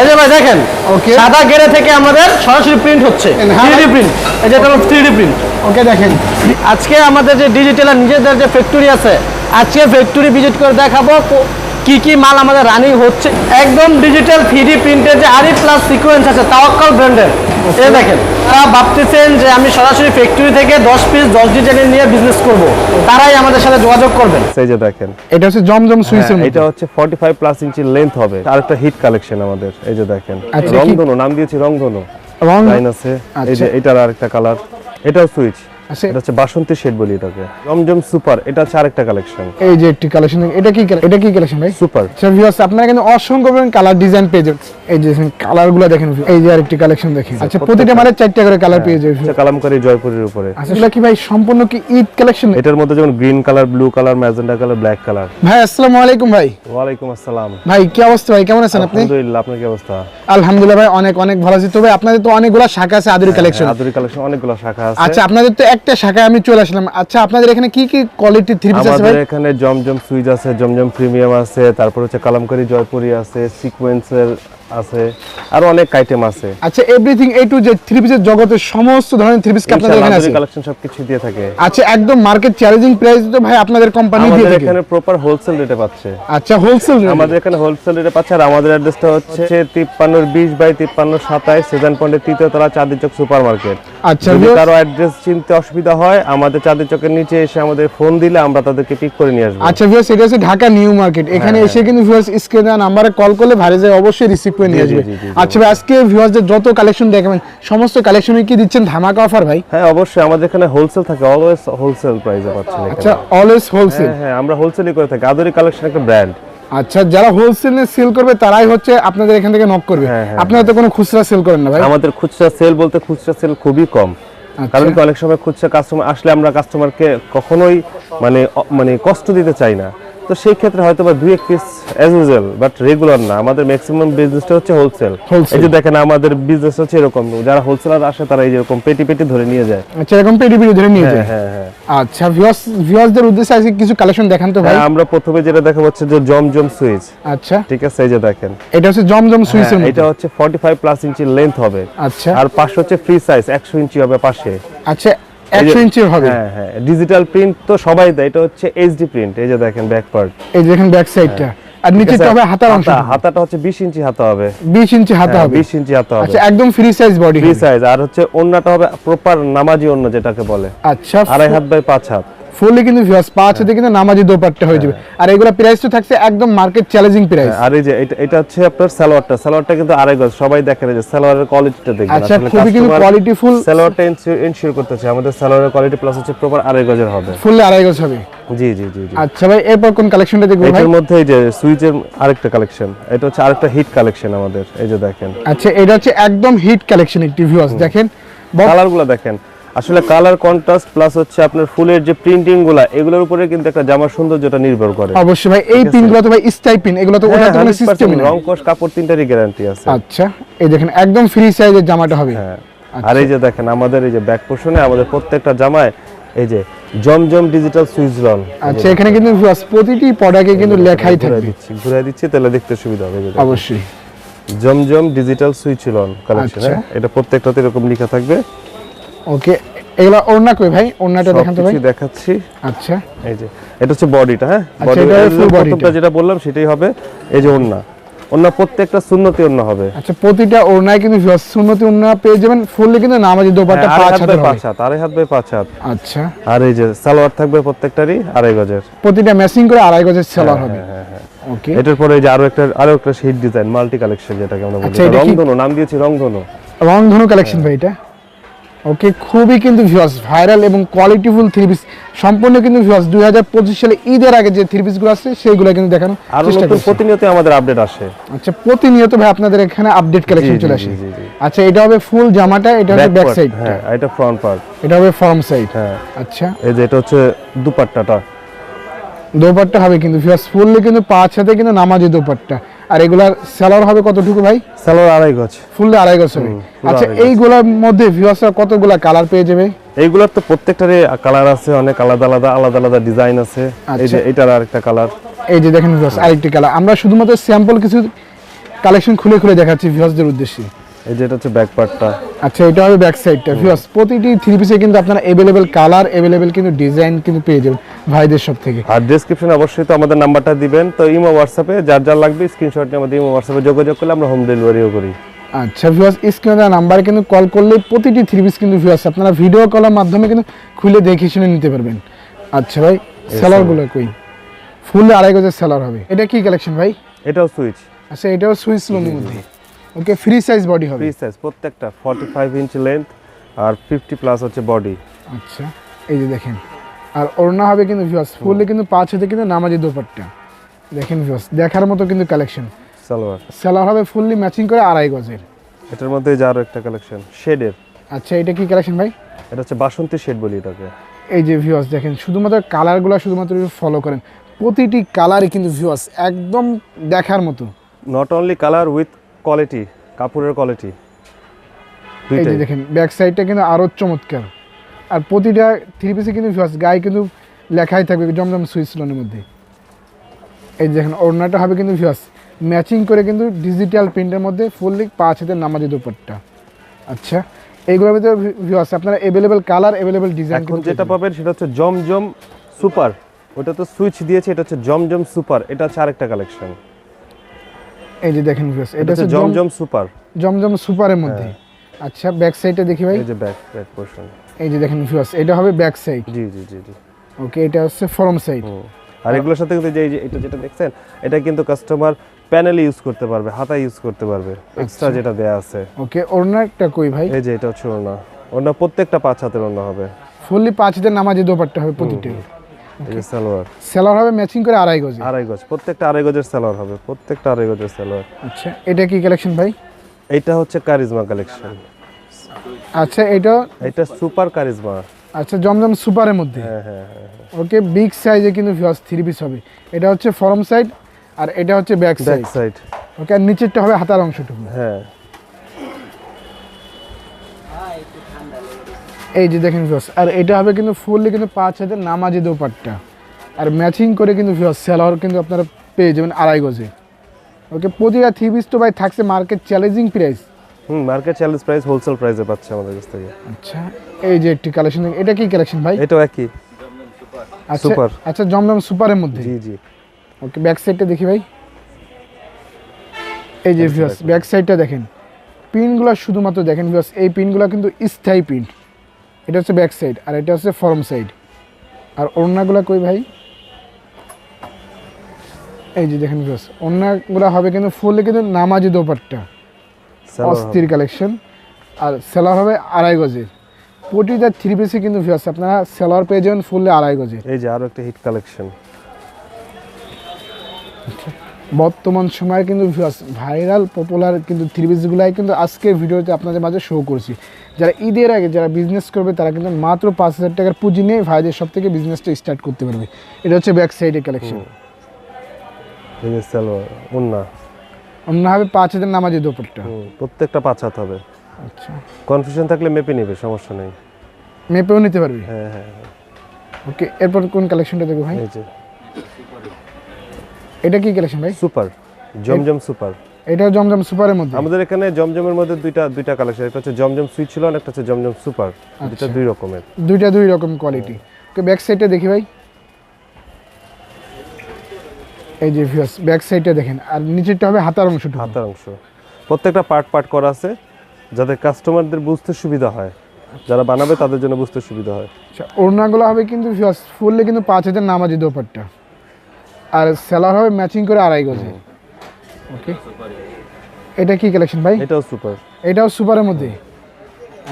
এই যে ভাই দেখেন ওকে সাদা গেরে থেকে আমাদের সরাসরি প্রিন্ট হচ্ছে। 3D প্রিন্ট এই যে এটা হলো 3D প্রিন্ট ওকে দেখেন। আজকে আমাদের যে ডিজিটাল নিজেদের যে ফ্যাক্টরি আছে আজকে ফ্যাক্টরি ভিজিট করে দেখাবো কো- কি মাল আমাদের রানিং হচ্ছে। একদম ডিজিটাল থ্রি প্রিন্টের যে আরি প্লাস সিকোয়েন্স আছে তাওয়াক্কাল ব্র্যান্ডের এই দেখেন তারা ভাবতেছেন যে আমি সরাসরি ফ্যাক্টরি থেকে দশ পিস দশ ডিজাইনের নিয়ে বিজনেস করব। তারাই আমাদের সাথে যোগাযোগ করবেন। এই যে দেখেন এটা হচ্ছে জমজম সুইসের হ্যাঁ, এটা হচ্ছে 45 প্লাস ইঞ্চি লেন্থ হবে। আরেকটা হিট কালেকশন আমাদের। এই যে দেখেন আচ্ছা, রংধনু নাম দিয়েছি রংধনু। রং লাইন আছে। এই আচ্ছা। যে এটার আরেকটা কালার এটাও সুইচ। এটা হচ্ছে বাসন্তী শেড বলি এটাকে। জমজম সুপার এটা হচ্ছে আরেকটা কালেকশন এই যে একটি কালেকশন এটা কি এটা কি কালেকশন ভাই? সুপার আচ্ছা আপনারা কিন্তু অসংখ্য কালার ডিজাইন পেয়ে যাবেন এই যে কালারগুলো দেখেন এই যে আরেকটি কালেকশন দেখেন আচ্ছা প্রতিটা মালের চারটা করে কালার পেয়ে যাবেন এটা কালামকারী জয়পুরের উপরে। আচ্ছা কি ভাই সম্পূর্ণ কি ঈদ কালেকশন এটার মধ্যে যেমন green colour blue colour magenta colour black colour ভাই আসসালামু আলাইকুম ভাই। আসসালাম। ভাই কি অবস্থা ভাই? কেমন আছেন আপনি? আলহামদুলিল্লাহ আপনার কি অবস্থা? আলহামদুলিল্লাহ ভাই অনেক অনেক ভালো আছি। তবে আপনাদের তো অনেকগুলো শাখা আছে আদুরি কালেকশন আদুরি কালেকশন অনেকগুলো শাখা আছে। আচ্ছা আপনাদের তো একটা শাখায় আমি চলে আসলাম। আচ্ছা আপনাদের এখানে কি কি কোয়ালিটি থ্রি পিস আছে ভাই? আমাদের এখানে জমজম সুইচ আছে জমজম প্রিমিয়াম আছে তারপর হচ্ছে কালামকারী জয়পুরি আছে সিকোয়েন্সের আছে আর অনেক আইটেম আছে। আচ্ছা everything A to Z three পিসের জগতের সমস্ত ধরনের থ্রি পিস আপনাদের এখানে আছে? কালেকশন সবকিছু দিয়ে থাকে। আচ্ছা একদম মার্কেট চ্যালেঞ্জিং প্রাইস তো ভাই আপনাদের কোম্পানি দিয়ে থাকে। এখানে প্রপার হোলসেল রেটে পাচ্ছে। আচ্ছা হোলসেল আমাদের এখানে হোলসেল রেটে পাচ্ছে আর আমাদের অ্যাড্রেসটা হচ্ছে তিপ্পান্নর বিশ বাই তিপ্পান্ন সাতাইশ সেজান পয়েন্টের তৃতীয় তলা চাঁদের চক সুপার মার্কেট আচ্ছা যদি viewers, কারও অ্যাড্রেস চিনতে অসুবিধা হয় আমাদের চাঁদের চকের নিচে এসে আমাদের ফোন দিলে আমরা তাদেরকে পিক করে নিয়ে আসব। আচ্ছা ভিউয়ার্স এটা হচ্ছে ঢাকা নিউ মার্কেট এখানে এসে কিন্তু ভিউয়ার্স স্ক্রিনে নাম্বারে কল করলে যায় অবশ্যই রিসিভ করে নিয়ে আসবে। আচ্ছা ভাই আজকে ভিউয়ার্সদের যত কালেকশন দেখাবেন সমস্ত কালেকশনে কি দিচ্ছেন ধামাকা অফার ভাই? হ্যাঁ অবশ্যই আমাদের এখানে হোলসেল থাকে অলওয়েজ হোলসেল প্রাইসে পাচ্ছেন আচ্ছা এখানে। অলওয়েজ হোলসেল হ্যাঁ হ্যাঁ আমরা হোলসেলই করে থাকি আদরি কালেকশন একটা ব্র্যান্ড আচ্ছা যারা হোলসেলে সেল করবে তারাই হচ্ছে আপনাদের এখান থেকে নক করবে। হ্যাঁ, হ্যাঁ, আপনারা তো কোনো খুচরা সেল করেন না ভাই? আমাদের খুচরা সেল বলতে খুচরা সেল খুবই কম। আচ্ছা। কারণ কি অনেক সময় খুচরা কাস্টমার আসলে আমরা কাস্টমারকে কখনোই মানে মানে কষ্ট দিতে চাই না। তো সেই ক্ষেত্রে হয়তো বা দুই এক piece as usual but regular না। আমাদের ম্যাক্সিমাম বিজনেসটা হচ্ছে হোলসেল এই যে দেখেন আমাদের বিজনেস হচ্ছে এরকম। যারা হোলসেলার আসে তারা এই যেরকম পেটি পেটি ধরে নিয়ে যায়। আচ্ছা এরকম পেডি পেডি ধরে নিয়ে হ্যাঁ যায়? হ্যাঁ হ্যাঁ। আচ্ছা ভিউয়ার্স ভিউয়ার্সদের উদ্দেশ্যে আজকে কিছু কালেকশন দেখান তো ভাই। হ্যাঁ, আমরা প্রথমে যেটা দেখা হচ্ছে যে জমজম সুইচ। আচ্ছা। ঠিক আছে এই যে দেখেন। এটা হচ্ছে জমজম সুইসের হ্যাঁ, মতো এটা হচ্ছে 45 প্লাস ইঞ্চি লেন্থ হবে। আচ্ছা। আর পাশে হচ্ছে ফ্রি সাইজ 100 ইঞ্চি হবে পাশে। আচ্ছা এই যে- একশো ইঞ্চির হবে। হ্যাঁ হ্যাঁ ডিজিটাল প্রিন্ট তো সবাই দেয় এটা হচ্ছে এইচডি প্রিন্ট এই যে দেখেন ব্যাক পার্ট এই যে দেখেন ব্যাক সাইডটা আর নিচে হবে হাতার অংশ হাতাটা হচ্ছে 20 ইঞ্চি হাতা হবে। 20 ইঞ্চি হাতা হ্যাঁ, হবে। 20 ইঞ্চি হাতা হবে। আচ্ছা একদম free size body free size আর হচ্ছে ওন্নাটা হবে প্রপার নামাজি ওন্না যেটাকে বলে। আচ্ছা আড়াই হাত বাই পাঁচ হাত। ফুললি কিন্তু ভিউয়ার্স পাঁচ হাতে কিন্তু নামাজি দোপাট্টা হয়ে যাবে। আর এগুলা প্রাইস তো থাকছে একদম মার্কেট চ্যালেঞ্জিং প্রাইস আর এই যে এটা এটা হচ্ছে আপনার সালোয়ারটা। সালোয়ারটা কিন্তু আড়াই গজ সবাই দেখেন এই যে সালোয়ারের কোয়ালিটিটা দেখবেন। আচ্ছা, খুবই কিন্তু সালোয়ারটা এনশিওর করতে হচ্ছে আমাদের সালোয়ারের কোয়ালিটি প্লাস হচ্ছে প্রপার আড়াই গজের হবে। ফুললি আড়াই গজ হবে? জি জি জি আচ্ছা ভাই এরপর কোন কালেকশনটা দেখব ভাই? এটার মধ্যে এই যে সুইচের আরেকটা কালেকশন এটা হচ্ছে আরেকটা হিট কালেকশন আমাদের। এই যে দেখেন। আচ্ছা এটা হচ্ছে একদম হিট কালেকশন একটি ভিউয়ার্স দেখেন। কালারগুলো দেখেন। আসলে কালার কন্ট্রাস্ট প্লাস হচ্ছে আপনার ফুলের যে প্রিন্টিংগুলা এগুলোর উপরে কিন্তু একটা জামার সৌন্দর্যটা নির্ভর করে। অবশ্যই ভাই এই পিনগুলো তো ভাই স্টাইপিন এগুলো তো ওটা তো কোনো সিস্টেম রং কোষ কাপড় তিনটারই গ্যারান্টি আছে। আচ্ছা এই দেখেন একদম ফ্রি সাইজের জামাটা হবে। হ্যাঁ। আর এই যে দেখেন আমাদের এই যে ব্যাক পোর্শনে আমাদের প্রত্যেকটা জামায় এই যে জমজম ডিজিটাল সুইচ লন আচ্ছা এখানে কিন্তু প্রতিটি প্রোডাক্টে কিন্তু লেখাই থাকবে। দিচ্ছি ঘুরে দিচ্ছি তাহলে দেখতে সুবিধা হবে অবশ্যই। জমজম ডিজিটাল সুইচ লন কালেকশন আচ্ছা। এটা প্রত্যেকটাতে এরকম লেখা থাকবে। ওকে এগুলা ওড়না কই ভাই? ওড়নাটা দেখান তো ভাই। দেখাচ্ছি। আচ্ছা। এই যে এটা হচ্ছে বডিটা হ্যাঁ? আচ্ছা, বডি এটা full body যেটা বললাম সেটাই হবে এই যে ওন্না ওন্না প্রত্যেকটা সুন্নতি ওন্না হবে। আচ্ছা প্রতিটা ওড়নায় কিন্তু সুন্নতি ওড়না পেয়ে যাবেন ফুললি কিন্তু নামাজি দোপাট্টা হ্যাঁ, পাঁচ হাত বাই হবে। পাঁচ হাত আড়াই হাত বাই পাঁচ হাত। আচ্ছা। আর এই যে সালোয়ার থাকবে প্রত্যেকটারই আড়াই গজের। প্রতিটা ম্যাচিং করে আড়াই গজের সেলার হবে। হ্যাঁ হ্যাঁ। ওকে এটার পরে এই যে আরও একটা আরও একটা হিট ডিজাইন মাল্টি কালেকশন যেটাকে আমরা বলি। আচ্ছা, রংধনু নাম দিয়েছি রংধনু। রংধনু কালেকশন ভাই এটা? ওকে খুবই কিন্তু ভিউয়ার্স ভাইরাল এবং কোয়ালিটিফুল থ্রি পিস সম্পূর্ণ কিন্তু ভিউয়ার্স দুই হাজার পঁচিশ সালে ঈদের আগে যে থ্রি পিসগুলো আছে সেইগুলো কিন্তু দেখানো আর নতুন প্রতিনিয়ত আমাদের আপডেট আসে। আচ্ছা প্রতিনিয়ত ভাই আপনাদের এখানে আপডেট কালেকশন চলে আসে। আচ্ছা এটা হবে ফুল জামাটা এটা হবে ব্যাক সাইড হ্যাঁ এটা ফ্রন্ট পার্ট এটা হবে ফর্ম সাইড হ্যাঁ। আচ্ছা। এই যে এটা হচ্ছে দুপাট্টাটা। দোপাট্টা হবে কিন্তু ভিউয়ার্স ফুললি কিন্তু পাঁচ হাতে কিন্তু নামাজি দোপাট্টা। আর এগুলার সেলার হবে কতটুকু ভাই? সালোয়ার আড়াই গজ। ফুললি আড়াই গজ হবে। আচ্ছা। এইগুলোর মধ্যে ভিউয়ার্সরা কতগুলা কালার পেয়ে যাবে? এইগুলোর তো প্রত্যেকটারই কালার আছে অনেক আলাদা আলাদা আলাদা আলাদা ডিজাইন আছে। এই যে আচ্ছা। এটার আরেকটা কালার এই যে দেখেন ভিউয়ার্স আরেকটি কালার আমরা শুধুমাত্র স্যাম্পল কিছু কালেকশন খুলে খুলে দেখাচ্ছি ভিউয়ার্সদের উদ্দেশ্যে। এই যে এটা হচ্ছে ব্যাক পার্টটা আচ্ছা এটা হবে ব্যাক সাইডটা ভিউয়ার্স প্রতিটি থ্রি পিসে কিন্তু আপনারা অ্যাভেলেবেল কালার অ্যাভেলেবেল কিন্তু ডিজাইন কিন্তু পেয়ে যাবেন। ভাইদের সব থেকে আর ডেসক্রিপশনে অবশ্যই তো আমাদের নাম্বারটা দিবেন। তো ইমো হোয়াটসঅ্যাপে যার যার লাগবে স্ক্রিনশট নিয়ে আমাদের ইমো হোয়াটসঅ্যাপে যোগাযোগ করলে আমরা হোম ডেলিভারিও করি। আচ্ছা ভিউয়ার্স স্ক্রিনে নাম্বারে কিন্তু কল করলে প্রতিটি থ্রি পিস কিন্তু ভিউয়ার্স আপনারা ভিডিও কলের মাধ্যমে কিন্তু খুলে দেখে শুনে নিতে পারবেন। আচ্ছা ভাই সেলারগুলো কই? ফুল আড়াই গজের সেলার হবে। এটা কি কালেকশন ভাই? এটাও সুইচ আচ্ছা এটাও সুইচ লোনের মধ্যে। ওকে ফ্রি সাইজ বডি হবে। ফ্রি সাইজ প্রত্যেকটা ফর্টি ফাইভ ইঞ্চ লেন্থ আর ফিফটি প্লাস হচ্ছে বডি আচ্ছা এই যে দেখেন। আর ওড়না হবে কিন্তু ভিউয়ার্স ফুললে কিন্তু পাঁচ হাতে কিন্তু নামাজি দোপাট্টা। দেখেন ভিউয়ার্স দেখার মতো কিন্তু কালেকশন সালোয়ার। সেলার হবে ফুললি ম্যাচিং করে আড়াই গজের। এটার মধ্যে যে আরও একটা কালেকশন শেডের আচ্ছা এটা কি কালেকশন ভাই? এটা হচ্ছে বাসন্তী শেড বলি এটাকে। এই যে ভিউয়ার্স দেখেন শুধুমাত্র কালারগুলো শুধুমাত্র ফলো করেন। প্রতিটি কালারই কিন্তু ভিউয়ার্স একদম দেখার মতো। Not only colour with quality কাপড়ের কোয়ালিটি এই যে দেখেন ব্যাক সাইডটা কিন্তু আরও চমৎকার। আর প্রতিটা থ্রি পিসে কিন্তু ভিউয়ার্স গায়ে কিন্তু লেখাই থাকবে জমজম সুইচ লোনের মধ্যে। এই যে দেখেন ওড়নাটা হবে কিন্তু ভিউয়ার্স ম্যাচিং করে কিন্তু ডিজিটাল প্রিন্টের মধ্যে ফুললি পাঁচ হাতের নামাজি দুপাট্টা। আচ্ছা এইগুলোর ভিতরে ভিউয়ার্স আপনারা অ্যাভেলেবেল কালার অ্যাভেলেবেল ডিজাইন এখন যেটা পাবেন সেটা হচ্ছে জমজম সুপার। ওটা তো সুইচ দিয়েছে এটা হচ্ছে জমজম সুপার। এটা হচ্ছে আরেকটা কালেকশন এই যে দেখেন ভিউয়ার্স এটা হচ্ছে হচ্ছে জম জমজম সুপার। জমজম সুপারের মধ্যে। আচ্ছা ব্যাক সাইডটা দেখি ভাই। এই যে ব্যাক ব্যাক পোর্শন এই যে দেখেন ভিউয়ার্স এটা হবে ব্যাক সাইড জি জি জি জি। ওকে এটা হচ্ছে ফরম সাইড আর এগুলোর সাথে কিন্তু যে এই যে এটা যেটা দেখছেন এটা কিন্তু কাস্টমার প্যানেলে ইউজ করতে পারবে হাতায় ইউজ করতে পারবে। এক্সট্রা যেটা দেয়া আছে। ওকে ওড়নাটা কই ভাই? এই যে এটা হচ্ছে ওনা ওনা প্রত্যেকটা পাঁচ হাতের ওনা হবে। ফুললি পাঁচ হাজার নামাজি দোপাট্টা হবে প্রতিটি। সালোয়ার। সেলার হবে ম্যাচিং করে আড়াই গজে। আড়াই গজ প্রত্যেকটা আড়াই গজের সালোয়ার হবে প্রত্যেকটা আড়াই গজের সালোয়ার আচ্ছা এটা কি কালেকশন ভাই? এটা হচ্ছে কারিজমা কালেকশন আচ্ছা এটা? এটা সুপার কারিজমা। আচ্ছা জমজম সুপারের মধ্যে? হ্যাঁ হ্যাঁ হ্যাঁ ওকে বিগ সাইজে কিন্তু ভিউয়ার্স থ্রি পিস হবে। এটা হচ্ছে ফরম সাইড আর এটা হচ্ছে back back side side okay আর নিচেরটা হবে হাতার অংশটুকু। হ্যাঁ। এই যে দেখেন ভিউয়ার্স আর এটা হবে কিন্তু ফুললি কিন্তু পাঁচ হাজার নামাজি দোপাট্টা। আর ম্যাচিং করে কিন্তু ভিউয়ার্স সেলার কিন্তু আপনারা পেয়ে যাবেন আড়াই গজে। ওকে প্রতিটা থ্রি পিস তো ভাই থাকছে market challenging price hmm market challenge price wholesale প্রাইসে পাচ্ছে আমাদের কাছ থেকে। আচ্ছা এই যে একটি কালেকশন এটা কি কালেকশন ভাই? এটাও একই। আচ্ছা Super. আচ্ছা জমজম সুপারের মধ্যে? জি জি। ওকে ব্যাক সাইডটা দেখি ভাই। এই যে ভিউয়ার্স ব্যাক সাইডটা দেখেন। পিনগুলো শুধুমাত্র দেখেন ভিউয়ার্স এই পিনগুলো কিন্তু স্থায়ী পিন এটা হচ্ছে ব্যাক সাইড আর এটা হচ্ছে ফরম সাইড আর ওড়নাগুলো কই ভাই? এই যে দেখেন ভিউয়ার্স ওড়নাগুলো হবে কিন্তু ফুললি কিন্তু নামাজি দোপাট্টা। অস্থির কালেকশন আর সেলার হবে আড়াই গজের। প্রতিটা থ্রি পিসে কিন্তু ভিউয়ার্স আপনারা সেলার পেয়ে যাবেন ফুললি আড়াই গজের। এই যে আরও একটা হিট কালেকশন বর্তমান সময়ে কিন্তু ভাইরাল পপুলার কিন্তু থ্রি পিসগুলাই কিন্তু আজকের ভিডিওতে আপনাদের মাঝে শো করছি। যারা ঈদের আগে যারা বিজনেস করবে তারা কিন্তু মাত্র পাঁচ হাজার টাকার পুঁজি নিয়ে ভাইদের সব থেকে বিজনেসটা স্টার্ট করতে পারবে। এটা হচ্ছে ব্যাক সাইডের কালেকশন অন্য হবে পাঁচ হাজার নামাজি দোপট্টা হুম, প্রত্যেকটা পাঁচ হাত হবে। আচ্ছা। কনফিউশন থাকলে মেপে নেবে সমস্যা নেই। মেপেও নিতে পারবে? হ্যাঁ হ্যাঁ হ্যাঁ। ওকে এরপর কোন কালেকশনটা দেখো ভাই? এটা কি কালেকশন ভাই? সুপার জমজম সুপার এটা জমজম সুপারের মধ্যে। আমাদের এখানে জমজমের মধ্যে দুইটা দুইটা কালেকশন একটা হচ্ছে জমজম সুইচ ছিল আর একটা হচ্ছে জমজম সুপার দুইটা দুই রকমের। দুইটা দুই রকম কোয়ালিটি ওকে ব্যাক সাইডটা দেখি ভাই। এই যে ভিউয়ার্স ব্যাক সাইডটা দেখেন আর নিচেরটা হবে হাতার অংশটুকু হাতার অংশ। প্রত্যেকটা পার্ট পার্ট করা আছে যাতে কাস্টমারদের বুঝতে সুবিধা হয়। যারা বানাবে তাদের জন্য বুঝতে সুবিধা হয়। আচ্ছা ওড়নাগুলো হবে কিন্তু ভিউয়ার্স ফুললে কিন্তু পাঁচ হাজার নামাজি দোপাট্টা। আর সেলার হবে ম্যাচিং করে আড়াই গজে। ওকে এটা কি কালেকশন ভাই? এটাও সুপার এটাও সুপারের মধ্যে।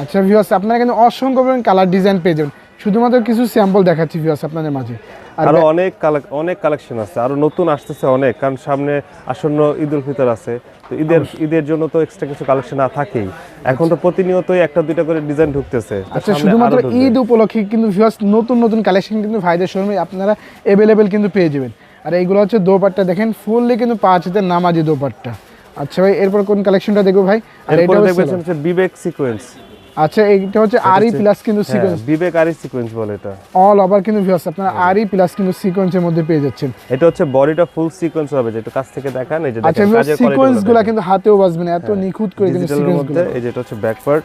আচ্ছা ভিউয়ার্স আপনারা কিন্তু অসংখ্য কালার ডিজাইন পেয়ে যাবেন। শুধুমাত্র কিছু স্যাম্পল দেখাচ্ছি ভিউয়ার্স আপনাদের মাঝে। আর অনেক অনেক কালেকশন আছে আরও নতুন আসতেছে অনেক কারণ সামনে আসন্ন ঈদ উল ফিতর আছে। তো ঈদের ঈদের জন্য তো এক্সট্রা কিছু কালেকশন না থাকেই। এখন তো প্রতিনিয়তই একটা দুইটা করে ডিজাইন ঢুকতেছে। আচ্ছা শুধুমাত্র ঈদ উপলক্ষে কিন্তু ভিউয়ার্স নতুন নতুন কালেকশন কিন্তু ভাইদের শোরুমে আপনারা অ্যাভেলেবেল কিন্তু পেয়ে যাবেন। আর এইগুলো হচ্ছে দোপাট্টা দেখেন ফুললি কিন্তু পাঁচ হাজার নামাজি দোপাট্টা। আচ্ছা ভাই এরপর কোন কালেকশনটা দেখব ভাই? আর এটা হচ্ছে বিবেক সিকোয়েন্স আচ্ছা এইটা হচ্ছে আরই প্লাস কিন্তু হ্যাঁ, সিকোয়েন্স বিবেক আরি সিকোয়েন্স বলে এটা। অল ওভার কিন্তু ভিউয়ার্স আপনারা আরই প্লাস কিন্তু সিকোয়েন্সের মধ্যে পেয়ে যাচ্ছেন। এটা হচ্ছে বডিটা ফুল সিকোয়েন্স হবে যেটা কাছ থেকে দেখান এই যে আচ্ছা দেখেন কাজের সিকোয়েন্সগুলা কোয়ালিটি কিন্তু হাতেও বাজবে না এত নিখুঁত করে কিন্তু এই হচ্ছে ব্যাক পার্ট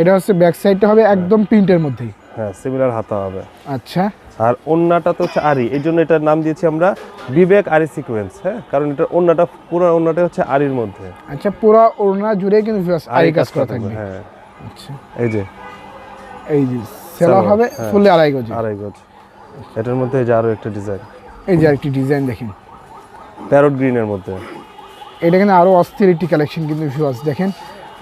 এটা হচ্ছে ব্যাক সাইডটা হবে একদম প্রিন্টের মধ্যেই হ্যাঁ সিমিলার হাতা হবে। আচ্ছা। আর ওন্নাটা তো হচ্ছে আরি এই জন্য এটার নাম দিয়েছি আমরা বিবেক আরি সিকোয়েন্স হ্যাঁ? কারণ এটার ওন্নাটা পুরো ওন্নাটা হচ্ছে আরির মধ্যে। আচ্ছা পুরো ওড়না জুড়ে কিন্তু আরই কাজ করা থাকবে। হ্যাঁ। আচ্ছা। এই যে। এই যে সেলা হবে হ্যাঁ। ফুললি আড়াই গজ। আড়াই গজ। এটার মধ্যে এই যে আরও একটা ডিজাইন। এই যে আরেকটি ডিজাইন দেখেন। প্যারট গ্রিনের মধ্যে। এটা কিন্তু আরও অস্থির একটি কালেকশন কিন্তু ভিউয়ার্স দেখেন।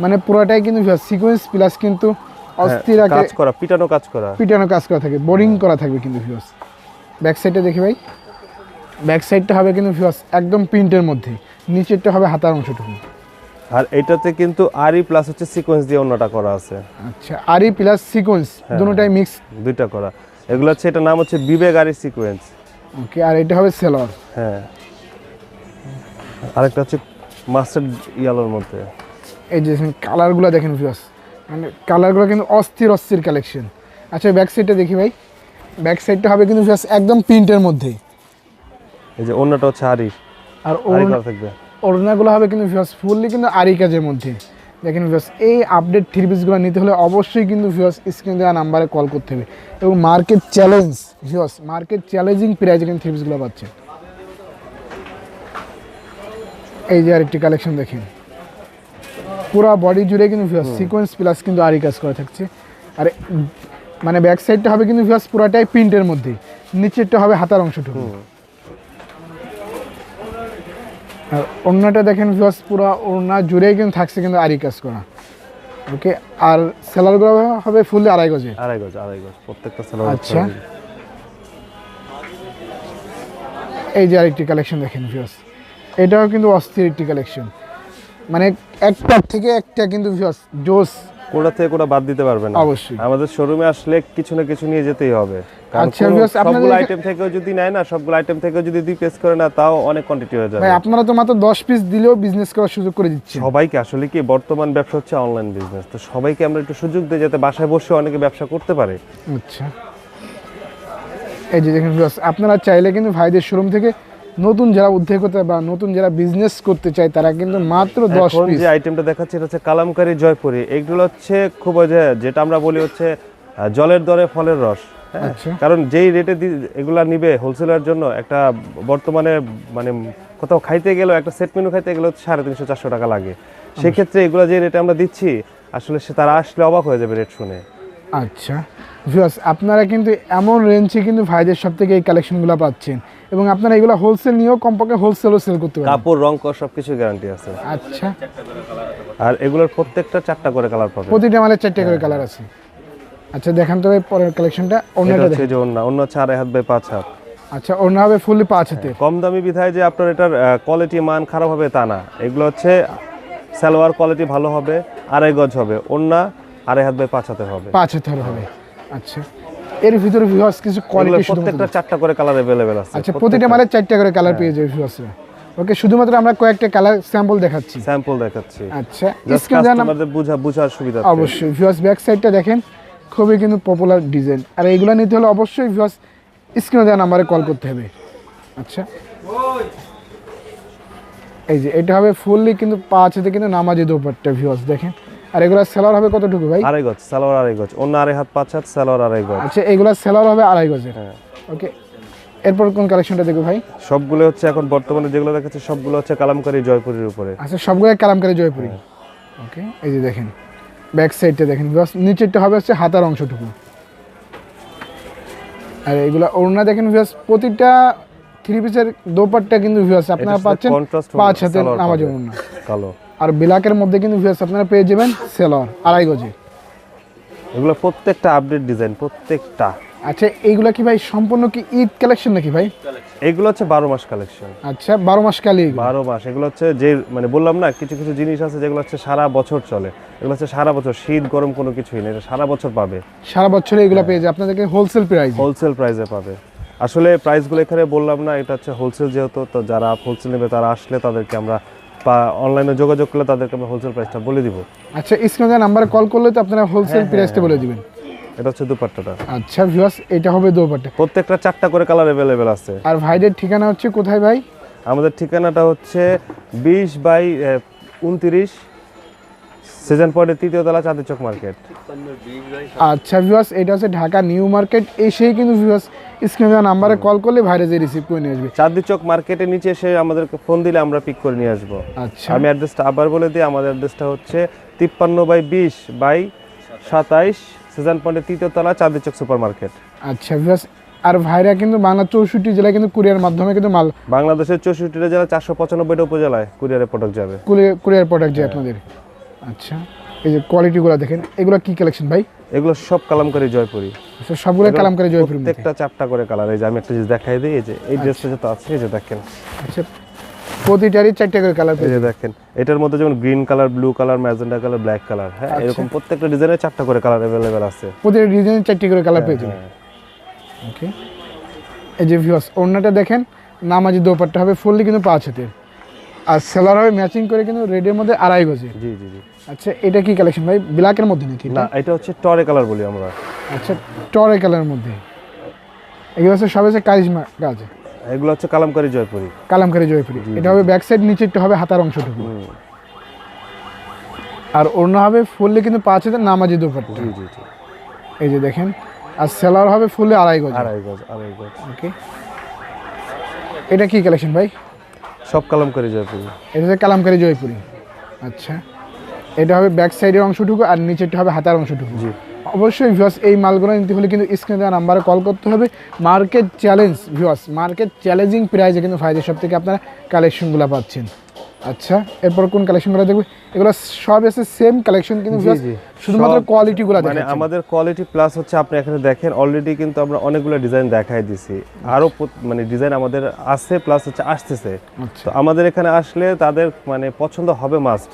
মানে পুরোটাই কিন্তু ভিউয়ার্স সিকোয়েন্স প্লাস কিন্তু হ্যাঁ, অস্থির কাজ করা পিটানো কাজ করা। পিটানো কাজ করা থাকে বোরিং করা থাকবে কিন্তু ভিউয়ার্স ব্যাক সাইডটা দেখি ভাই। ব্যাক সাইডটা হবে কিন্তু ভিউয়ার্স একদম প্রিন্টের মধ্যে। নিচেরটা হবে হাতার অংশটুকু। আর এটাতে কিন্তু আরি প্লাস হচ্ছে সিকোয়েন্স দিয়ে অন্যটা করা আছে। আচ্ছা আরই প্লাস সিকোয়েন্স। দুটোটাই মিক্স দুইটা করা। এগুলো হচ্ছে এটার নাম হচ্ছে বিবেক আরি সিকোয়েন্স ওকে আর এটা হবে সেলর। হ্যাঁ। আরেকটা হচ্ছে মাস্টার্ড ইয়ালোর মধ্যে। এই যে কালারগুলো দেখেন ভিউয়ার্স মানে কালারগুলো কিন্তু অস্থির অস্থির কালেকশন আচ্ছা ব্যাক সাইডটা দেখি ভাই। ব্যাক সাইডটা হবে কিন্তু ভিউয়ার্স একদম প্রিন্টের মধ্যে এই যে অন্যটা হচ্ছে আরি আর আরি ওড়না- থাকবে। ওড়নাগুলো হবে কিন্তু ভিউয়ার্স ফুললি কিন্তু আরি কাজের মধ্যে। দেখেন ভিউয়ার্স এই আপডেট থ্রি পিসগুলো নিতে হলে অবশ্যই কিন্তু ভিউয়ার্স স্ক্রিন দেওয়া নাম্বারে কল করতে হবে। এবং market challenge viewers market challenging প্রাইজে কিন্তু থ্রি পিসগুলো পাচ্ছে। এই যে আরেকটি কালেকশন দেখেন। পুরো বডি জুড়ে কিন্তু ভিউয়ার্স সিকোয়েন্স প্লাস কিন্তু আরি কাজ করা থাকছে। আর মানে ব্যাক সাইডটা হবে কিন্তু ভিউয়ার্স পুরোটাই প্রিন্টের মধ্যে। নিচেরটা হবে হাতার অংশটুকু। আর ওড়নাটা দেখেন ভিউয়ার্স পুরো ওড়না জুড়েই কিন্তু থাকছে কিন্তু আরি কাজ করা। ওকে আর সেলারগুলো হবে ফুল আড়াই গজে। আড়াই গজ আড়াই গজ প্রত্যেকটা সেলার আচ্ছা। এই যে আরেকটি কালেকশন দেখেন ভিউয়ার্স এটাও কিন্তু অস্থির একটি কালেকশন মানে একটার থেকে একটা কিন্তু ভিউয়ার্স জোস। কোটা থেকে কোটা বাদ দিতে পারবে না। অবশ্যই। আমাদের শোরুমে আসলে কিছু না কিছু নিয়ে যেতেই হবে। আচ্ছা, সবগুলো আইটেম থেকেও যদি নেয় না সবগুলো আইটেম থেকেও যদি দুই পেস করে না তাও অনেক কোয়ান্টিটি হয়ে যাবে। ভাই আপনারা তো মাত্র দশ পিস দিলেও বিজনেস করার সুযোগ করে দিচ্ছেন। সবাইকে আসলে কি বর্তমান ব্যবসা হচ্ছে অনলাইন বিজনেস তো সবাইকে আমরা একটু সুযোগ দিই যাতে বাসায় বসে অনেকে ব্যবসা করতে পারে। আচ্ছা। এই যে দেখেন আপনারা চাইলে কিন্তু ভাইদের শোরুম থেকে নতুন যারা উদ্যোক্তা বা নতুন যারা বিজনেস করতে চায় তারা কিন্তু মাত্র দশ পিস যে আইটেমটা দেখাচ্ছি এটা হচ্ছে কালামকারী জয়পুরি। এগুলো হচ্ছে খুব যেটা আমরা বলি হচ্ছে জলের দরে ফলের রস হ্যাঁ? আচ্ছা। কারণ যেই রেটে এগুলা নিবে হোলসেলার জন্য একটা বর্তমানে মানে কোথাও খাইতে গেলেও একটা সেট মেনু খাইতে গেলেও সাড়ে তিনশো চারশো টাকা লাগে। সেক্ষেত্রে এগুলো যে রেটে আমরা দিচ্ছি আসলে সে তারা আসলে অবাক হয়ে যাবে রেট শুনে। আচ্ছা। ভিউয়ার্স আপনারা কিন্তু এমন রেঞ্জে কিন্তু ভাইদের সব থেকে এই কালেকশনগুলো পাচ্ছেন। এবং আপনারা এগুলো হোলসেল নিয়েও কমপক্ষে হোলসেলও সেল করতে পারেন কাপড় রং কর সবকিছু গ্যারান্টি আছে। আচ্ছা। আর এগুলোর প্রত্যেকটা চারটা করে কালার পাবে প্রতিটা মালের চারটে করে কালার আছে। আচ্ছা দেখান তো ভাই পরের কালেকশনটা অন্যটা দেখেন যে অন্য অন্য আড়াই হাত বাই পাঁচ হাত। আচ্ছা অন্য হবে ফুললি পাঁচ হাতের। কম দামি বিধায় যে আপনার এটার কোয়ালিটি মান খারাপ হবে তা না। এগুলো হচ্ছে সালোয়ার কোয়ালিটি ভালো হবে আড়াই গজ হবে। অন্য আড়াই হাত বাই পাঁচ হাতের হবে। পাঁচ হাতের হবে। আচ্ছা। এর ভিতরে ভিউয়ার্স কিছু কোয়ালিটি প্রত্যেকটা চারটা করে কালার অ্যাভেলেবেল আছে। আচ্ছা প্রতিটা মালের চারটে করে কালার পেয়ে যাবে ভিউয়ার্সরা ওকে শুধুমাত্র আমরা কয়েকটা কালার স্যাম্পল দেখাচ্ছি। স্যাম্পল দেখাচ্ছি। আচ্ছা স্ক্রিন দেওয়া নাম- বুঝা বুঝার সুবিধা অবশ্যই ভিউয়ার্স ব্যাক সাইডটা দেখেন খুবই কিন্তু পপুলার ডিজাইন আর এইগুলো নিতে হলে অবশ্যই ভিউয়ার্স স্ক্রিনে দেওয়া নাম্বারে কল করতে হবে। আচ্ছা। এই যে এটা হবে ফুললি কিন্তু পাঁচ হাতে কিন্তু নামাজি দোপাট্টা ভিউয়ার্স দেখেন। আর এগুলো সেলার হবে কতটুকু ভাই? আড়াই গজ সালোয়ার আড়াই গজ। অন্য আড়াই হাত পাঁচ হাত সালোয়ার আড়াই গজ। আচ্ছা এগুলো সেলার হবে আড়াই গজের। হ্যাঁ। ওকে এরপর কোন কালেকশনটা দেখো ভাই? সবগুলো হচ্ছে এখন বর্তমানে যেগুলো দেখাচ্ছে সবগুলো হচ্ছে কালামকারী জয়পুরের উপরে। আচ্ছা সবগুলো কালামকারি জয়পুরি। ওকে এই যে দেখেন ব্যাক সাইডটা দেখেন। ভিউয়ার্স নিচেরটা হবে হচ্ছে হাতার অংশটুকু। আর এগুলো ওড়না দেখেন ভিউয়ার্স প্রতিটা থ্রি পিসের দোপাট্টা কিন্তু ভিউয়ার্স আপনারা পাচ্ছেন পাঁচ হাতের নামাজ ওড়না। কালো। আর ব্ল্যাকের মধ্যে কিন্তু ভিউয়ার্স আপনারা পেয়ে যাবেন সেলর আড়াই গজে। এগুলো প্রত্যেকটা আপডেট ডিজাইন প্রত্যেকটা। আচ্ছা এইগুলো কি ভাই সম্পূর্ণ কি ঈদ কালেকশন নাকি ভাই? এগুলো হচ্ছে বারো মাস কালেকশন আচ্ছা বারো মাস কালি বারো মাস এগুলো হচ্ছে যে মানে বললাম না কিছু কিছু জিনিস আছে যেগুলো হচ্ছে সারা বছর চলে। এগুলো হচ্ছে সারা বছর শীত গরম কোনো কিছুই নেই এটা সারা বছর পাবে। সারা বছরে এগুলো পেয়ে যায় আপনাদেরকে হোলসেল প্রাইস হোলসেল প্রাইসে পাবে। আসলে প্রাইসগুলো এখানে বললাম না এটা হচ্ছে হোলসেল যেহেতু তো যারা হোলসেল নেবে তারা আসলে তাদেরকে আমরা বা অনলাইনে যোগাযোগ করলে তাদেরকে আমরা হোলসেল প্রাইসটা বলে দিব। আচ্ছা স্ক্রিনে নাম্বারে কল করলে তো আপনারা হোলসেল প্রাইসটা বলে দিবেন। এটা হচ্ছে দুপাট্টাটা। আচ্ছা ভিউয়ার্স এটা হবে দোপাট্টা। প্রত্যেকটা চারটা করে কালার अवेलेबल আছে। আর ভাইদের ঠিকানা হচ্ছে কোথায় ভাই? আমাদের ঠিকানাটা হচ্ছে বিশ বাই উনত্রিশ সিজন পয়েন্টের তৃতীয় তলা চাঁদের চক মার্কেট আচ্ছা ভিউয়ার্স এটা হচ্ছে ঢাকা নিউ মার্কেট এসেই কিন্তু ভিউয়ার্স স্ক্রিনে নাম্বারে কল করলে ভাইরা যে রিসিভ করে নিয়ে আসবে। চাঁদনি চক মার্কেটের নিচে এসে আমাদেরকে ফোন দিলে আমরা পিক করে নিয়ে আসব। আচ্ছা। আমি অ্যাড্রেসটা আবার বলে দিই আমাদের অ্যাড্রেসটা হচ্ছে তিপ্পান্ন বাই বিশ বাই সাতাইশ সিজন পয়েন্টের তৃতীয় তলা চাঁদের চক সুপার মার্কেট আচ্ছা ভিউয়ার্স আর ভাইরা কিন্তু বাংলা চৌষট্টি জেলায় কিন্তু কুরিয়ার মাধ্যমে কিন্তু মাল বাংলাদেশের চৌষট্টিটা জেলা চারশো পঁচানব্বইটা উপজেলায় কুরিয়ারে প্রোডাক্ট যাবে। কুরিয়ার প্রোডাক্ট যে আপনাদের। আচ্ছা এই যে কোয়ালিটিগুলো দেখেন এগুলো কি কালেকশন ভাই? এগুলো সব কালামকারী জয়পুরি। আচ্ছা সবগুলো কালামকারি জয়পুর প্রত্যেকটা চারটা করে কালার এই যে আমি একটা জিনিস দেখাই দিই এই যে এই ড্রেসটা যেটা আছে এই যে দেখেন। আচ্ছা প্রতিটারই চারটে করে কালার এই যে দেখেন এটার মধ্যে যেমন green colour blue colour magenta colour black colour হ্যাঁ এরকম প্রত্যেকটা ডিজাইনের চারটা করে কালার অ্যাভেলেবেল আছে। প্রতিটা ডিজাইনের চারটে করে কালার পেয়ে যাবেন। ওকে এই যে ভিউয়ার্স ওড়নাটা দেখেন নামাজি দোপাট্টা হবে ফুললি কিন্তু পাঁচ হাতের। আর সেলার হবে ম্যাচিং করে কিন্তু রেডের মধ্যে আড়াই গজের জি জি জি। আচ্ছা এটা কি কালেকশন ভাই ব্ল্যাকের মধ্যে নাকি? না এটা হচ্ছে টরে কালার বলি আমরা। আচ্ছা টরে কালারের মধ্যে। এগুলো হচ্ছে সব হচ্ছে কারিজমা কাজ এগুলো হচ্ছে কালামকারী জয়পুরি। কালামকারী জয়পুরি। এটা হবে ব্যাক সাইড নিচে একটু হবে হাতার অংশটুকু। আর ওড়না হবে ফুললি কিন্তু পাঁচ হাতের নামাজি দোপাট্টা। জি জি জি। এই যে দেখেন আর সেলার হবে ফুললি আড়াই গজ। আড়াই গজ আড়াই গজ। ওকে এটা কি কালেকশন ভাই? সব কালামকারি জয়পুরি। এটা হচ্ছে কালামকারি জয়পুরি। আচ্ছা। এটা হবে ব্যাক সাইডের অংশটুকু আর নিচেরটা হবে হাতার অংশটুকু। জি। অবশ্যই ভিউয়ার্স এই মালগুলো নিতে হলে কিন্তু স্ক্রিনে দেওয়া নাম্বারে কল করতে হবে। Market challenge viewers market challenging প্রাইজে কিন্তু ফাইদের সব থেকে আপনারা কালেকশনগুলো পাচ্ছেন। আচ্ছা এরপর কোন কালেকশনগুলো দেখবে? এগুলো সব এসে সেম কালেকশন কিন্তু। শুধুমাত্র সব- কোয়ালিটিগুলো মানে আমাদের কোয়ালিটি প্লাস হচ্ছে আপনি এখানে দেখেন অলরেডি কিন্তু আমরা অনেকগুলো ডিজাইন দেখাই দিছি। আরও মানে ডিজাইন আমাদের আছে প্লাস হচ্ছে আসতেছে। আচ্ছা। তো আমাদের এখানে আসলে তাদের মানে পছন্দ হবে মাস্ট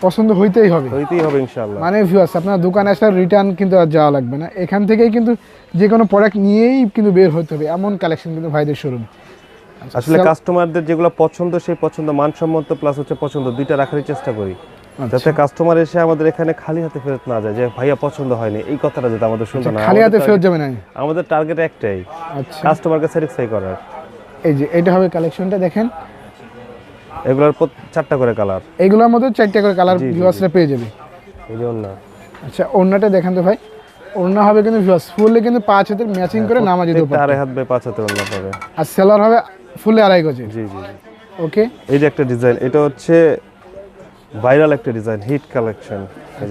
পছন্দ হইতেই হবে। হইতেই হবে ইনশাআল্লাহ। মানে ভিউয়ার্স আপনার দোকানে আসলে রিটার্ন কিন্তু আর যাওয়া লাগবে না। এখান থেকেই কিন্তু যে কোনো প্রোডাক্ট নিয়েই কিন্তু বের হতে হবে। এমন কালেকশন কিন্তু ভাইদের শোরুম আসলে কাস্টমারদের যেগুলো পছন্দ সেই পছন্দ মানসম্মত প্লাস হচ্ছে পছন্দ দুইটা রাখারই চেষ্টা করি। আচ্ছা। যাতে কাস্টমার এসে আমাদের এখানে খালি হাতে ফেরত না যায় যে ভাইয়া পছন্দ হয়নি এই কথাটা যাতে আমাদের শুনতে না খালি হাতে ফেরত যাবে না? আমাদের টার্গেট একটাই আচ্ছা। কাস্টমারকে স্যাটিসফাই করার। এই যে এটা হবে কালেকশনটা দেখেন। এগুলোর চারটা করে কালার এগুলোর মধ্যে চারটে করে কালার ভিউয়ার্সরা পেয়ে যাবে। এই জন্য না আচ্ছা ওড়নাটা দেখেন তো ভাই। ওড়না হবে কিন্তু ভিউয়ার্স ফুললে কিন্তু পাঁচ হাতের ম্যাচিং করে নামাজি দেবো পারে হাত বাই পাঁচ হাতের অন্য পাবে। আর সেলার হবে ফুলে আড়াই গজে? জি জি ওকে এই যে একটা ডিজাইন এটা হচ্ছে ভাইরাল একটা ডিজাইন হিট কালেকশন এই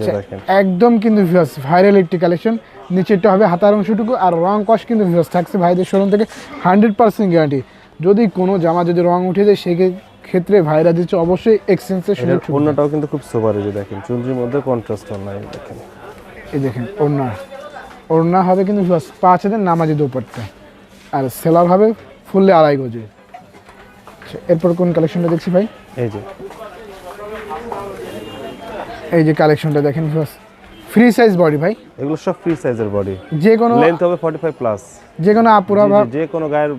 একদম কিন্তু ভিউয়ার্স ভাইরাল একটি কালেকশন নিচেরটা হবে হাতার অংশটুকু আর রং কষ কিন্তু ভিউয়ার্স থাকছে ভাইদের শোরুম থেকে হান্ড্রেড পার্সেন্ট গ্যারান্টি যদি কোনো জামা যদি রং উঠে যায় সেই ক্ষেত্রে ভাইরা দিচ্ছে অবশ্যই এক্সচেঞ্জের সুযোগ। অন্যটাও কিন্তু খুব সোবার এই দেখেন চুনরির মধ্যে কন্ট্রাস্ট অনলাইন দেখেন। এই দেখেন ওড়না। ওড়না হবে কিন্তু ভিউয়ার্স পাঁচ হাজার নামাজি দোপাট্টা। আর সেলার হবে ফুললে আড়াই গজে। আচ্ছা এরপর কোন কালেকশনটা দেখছি ভাই? এই যে। এই যে কালেকশনটা দেখেন ফ্রি সাইজ বডি ভাই। এগুলো সব ফ্রি সাইজের বডি যে কোনো লেন্থ হবে 45 প্লাস যে কোনো আপুরা বা যে কোনো গায়ের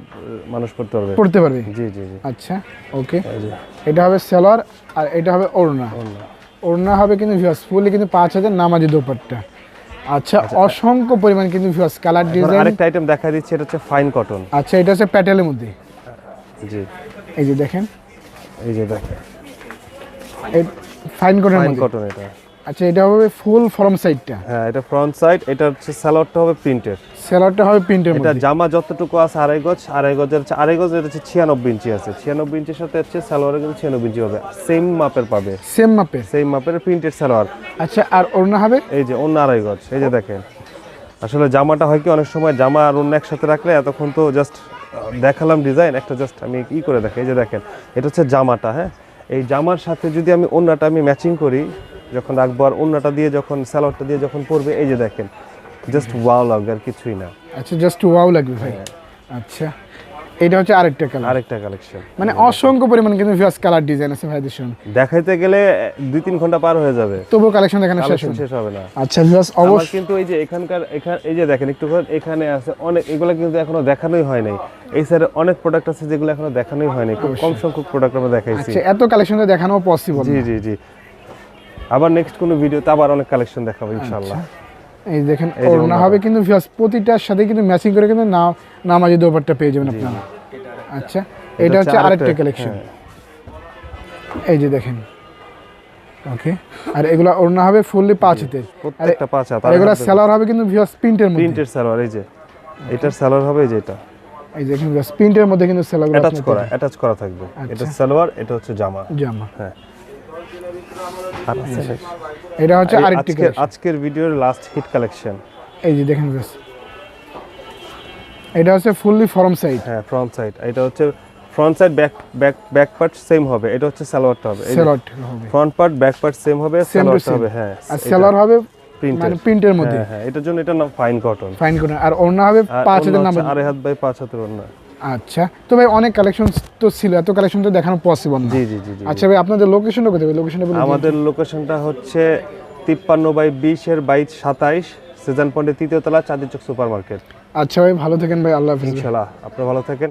মানুষ পড়তে পারবে। পড়তে পারবে? জি জি জি। আচ্ছা ওকে এটা হবে সেলার আর এটা হবে ওড়না। ওড়না। হবে কিন্তু ভিউয়ার্স ফুললি কিন্তু পাঁচ হাজার নামাজি দোপাট্টা। আচ্ছা অসংখ্য পরিমাণ কিন্তু ভিউয়ার্স কালার ডিজাইন আরেকটা আইটেম দেখা দিচ্ছে এটা হচ্ছে ফাইন কটন আচ্ছা এটা হচ্ছে প্যাটেলের মধ্যে। জি। এই যে দেখেন। এই যে দেখেন। এই ফাইন কোটের ফাইন কটন এটা। আচ্ছা এটা হবে ফুল ফর্ম সাইডটা হ্যাঁ এটা ফ্রন্ট সাইড এটা হচ্ছে সালোয়ারটা হবে প্রিন্টের সেলারটা হবে প্রিন্টের এটা জামা যতটুকু আছে আড়াই গজ আড়াই গজের আড়াই গজের হচ্ছে ছিয়ানব্বই ইঞ্চি আছে। ছিয়ানব্বই ইঞ্চির সাথে হচ্ছে সালোয়ারে কিন্তু ছিয়ানব্বই ইঞ্চি হবে। সেম মাপের পাবে। সেম মাপের? সেম মাপের প্রিন্টেড সালোয়ার আচ্ছা আর ওড়না হবে? এই যে অন্য আড়াই গজ। এই যে দেখেন। আসলে জামাটা হয় কি অনেক সময় জামা আর অন্য একসাথে রাখলে এতক্ষণ তো জাস্ট দেখালাম ডিজাইন একটা জাস্ট আমি কি করে দেখি এই যে দেখেন এটা হচ্ছে জামাটা হ্যাঁ? এই জামার সাথে যদি আমি অন্যটা আমি ম্যাচিং করি যখন রাখব আর অন্যটা দিয়ে যখন স্যালোয়ারটা দিয়ে যখন পরবে এই যে দেখেন জাস্ট ওয়াও লাগবে আর কিছুই না। আচ্ছা জাস্ট ওয়াও লাগবে ভাই। আচ্ছা। এটা হচ্ছে আরেকটা কালার আরেকটা কালেকশন মানে অসংখ্য পরিমাণ কিন্তু ভিউয়ার্স কালার ডিজাইন আছে ভাইদের শুনুন দেখাইতে গেলে দুই তিন ঘণ্টা পার হয়ে যাবে। তবুও কালেকশন দেখানো শেষ হবে শেষ হবে না। আচ্ছা ভিউয়ার্স অবশ্যই কিন্তু এই যে এখানকার এখানে এই যে দেখেন একটু এখানে আছে অনেক এগুলো কিন্তু এখনও দেখানোই হয় নাই। এই স্যার অনেক প্রোডাক্ট আছে যেগুলো এখনও দেখানোই হয়নি খুব কম সংখ্যক প্রোডাক্ট আমরা দেখাইছি। আচ্ছা এত কালেকশন দেখানো পসিবল জি জি জি। আবার নেক্সট কোনো ভিডিওতে আবার অনেক কালেকশন দেখাবো ইনশাআল্লাহ। এই দেখেন ওড়না। হবে কিন্তু ভিউয়ার্স প্রতিটার সাথে কিন্তু ম্যাচিং করে কিন্তু না নামাজি দোপাট্টা পেয়ে যাবেন আপনারা। আচ্ছা এটা হচ্ছে আরেকটা কালেকশন হ্যাঁ। এই যে দেখেন। ওকে আর এগুলা ওড়না হবে ফুললি পাঁচ হাতের প্রত্যেকটা পাঁচ হাত আর এগুলা সেলার হবে কিন্তু ভিউয়ার্স প্রিন্টের মধ্যে। প্রিন্টের সালোয়ার এই যে। এটার সালোয়ার হবে এই যে এটা। এই দেখেন ভিউয়ার্স প্রিন্টের মধ্যে কিন্তু সেলার অ্যাটাচ করা অ্যাটাচ করা থাকবে। আচ্ছা। এটা সালোয়ার এটা হচ্ছে জামা। জামা। হ্যাঁ। এটা হচ্ছে আরেকটি আজকের ভিডিওর লাস্ট হিট কালেকশন এই যে দেখেন ভিউয়ার্স এটা হচ্ছে ফুললি ফরম সাইড হ্যাঁ ফ্রন্ট সাইড এটা হচ্ছে front side back back back part same হবে। এটা হচ্ছে সালোয়ারটা হবে। সেলর হবে। Front part back part same হবে সালোয়ারটা হবে হ্যাঁ। আর সেলর হবে প্রিন্টের মানে প্রিন্টের মধ্যে। হ্যাঁ হ্যাঁ এটার জন্য এটা না ফাইন কটন ফাইন করে আর ওড়না হবে পাঁচ হাজার নাম্বার আড়াই হাত বাই পাঁচ হাতের অন্য। আচ্ছা তো ভাই অনেক কালেকশন তো ছিল এত কালেকশন তো দেখানো পসিবল না। জি জি জি আচ্ছা ভাই আপনাদের লোকেশনটা কোথায়? লোকেশনটা বলুন আমাদের লোকেশনটা হচ্ছে তিপ্পান্ন বাই বিশের বাইশ সাতাইশ সিজন পয়েন্টের তৃতীয় তলা চাঁদির চক সুপার মার্কেট আচ্ছা ভাই ভালো থাকেন ভাই আল্লাহ হাফিজ। ইনশাআল্লাহ আপনি ভালো থাকেন।